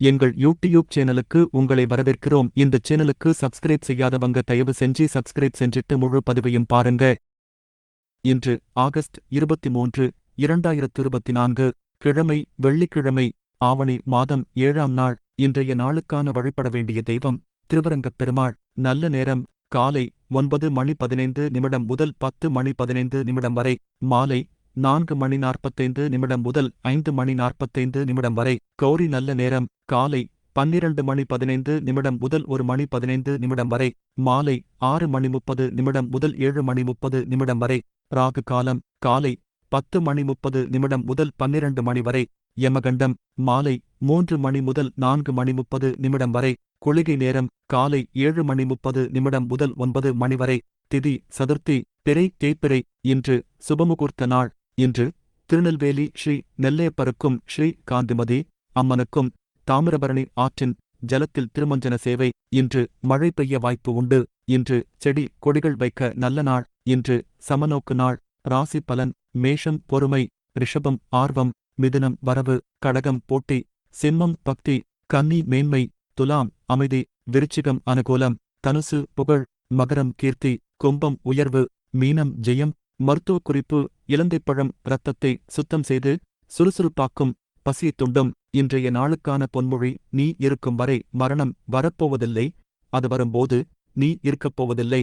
எங்கள் யூடியூப் சேனலுக்கு உங்களை வரவேற்கிறோம். இந்த சேனலுக்கு சப்ஸ்கிரைப் செய்யாதவங்க தயவு செஞ்சு சப்ஸ்கிரைப் செஞ்சிட்டு முழு பதிவையும் பாருங்க. இன்று ஆகஸ்ட் இருபத்தி மூன்று இரண்டாயிரத்து இருபத்தி நான்கு கிழமை வெள்ளிக்கிழமை ஆவணி மாதம் ஏழாம் நாள். இன்றைய நாளுக்கான வழிபட வேண்டிய தெய்வம் திருவரங்கப் பெருமாள். நல்ல நேரம் காலை ஒன்பது மணி பதினைந்து நிமிடம் முதல் பத்து மணி பதினைந்து நிமிடம் வரை மாலை நான்கு மணி நாற்பத்தைந்து நிமிடம் முதல் ஐந்து மணி நாற்பத்தைந்து நிமிடம் வரை கௌரி நல்ல நேரம் காலை பன்னிரண்டு மணி பதினைந்து நிமிடம் முதல் ஒரு மணி பதினைந்து நிமிடம் வரை மாலை ஆறு மணி முப்பது நிமிடம் முதல் ஏழு மணி முப்பது நிமிடம் வரை ராகு காலம் காலை பத்து மணி முப்பது நிமிடம் முதல் பன்னிரண்டு மணி வரை யமகண்டம் மாலை மூன்று மணி முதல் நான்கு மணி முப்பது நிமிடம் வரை குளிகை நேரம் காலை ஏழு மணி முப்பது நிமிடம் முதல் ஒன்பது மணி வரை திதி சதுர்த்தி திரை தேய்பிறை இன்று சுபமுகூர்த்த நாள். இன்று திருநெல்வேலி ஸ்ரீ நெல்லையப்பருக்கும் ஸ்ரீ காந்திமதி அம்மனுக்கும் தாமிரபரணி ஆற்றின் ஜலத்தில் திருமஞ்சன சேவை. இன்று மழை பெய்ய வாய்ப்பு உண்டு. இன்று செடி கொடிகள் வைக்க நல்ல நாள். இன்று சமநோக்கு நாள். ராசி பலன் மேஷம் பொறுமை ரிஷபம் ஆர்வம் மிதுனம் வரவு கடகம் போட்டி சிம்மம் பக்தி கன்னி மேன்மை துலாம் அமைதி விருச்சிகம் அனுகூலம் தனுசு புகழ் மகரம் கீர்த்தி கும்பம் உயர்வு மீனம் ஜெயம் மருத்துவ குறிப்பு இலந்தைப்பழம் இரத்தத்தை சுத்தம் செய்து சுறுசுறுப்பாக்கும் பசியை துண்டும் இன்றைய நாளுக்கான பொன்மொழி நீ இருக்கும் வரை மரணம் வரப்போவதில்லை. அது வரும்போது நீ இருக்கப் போவதில்லை.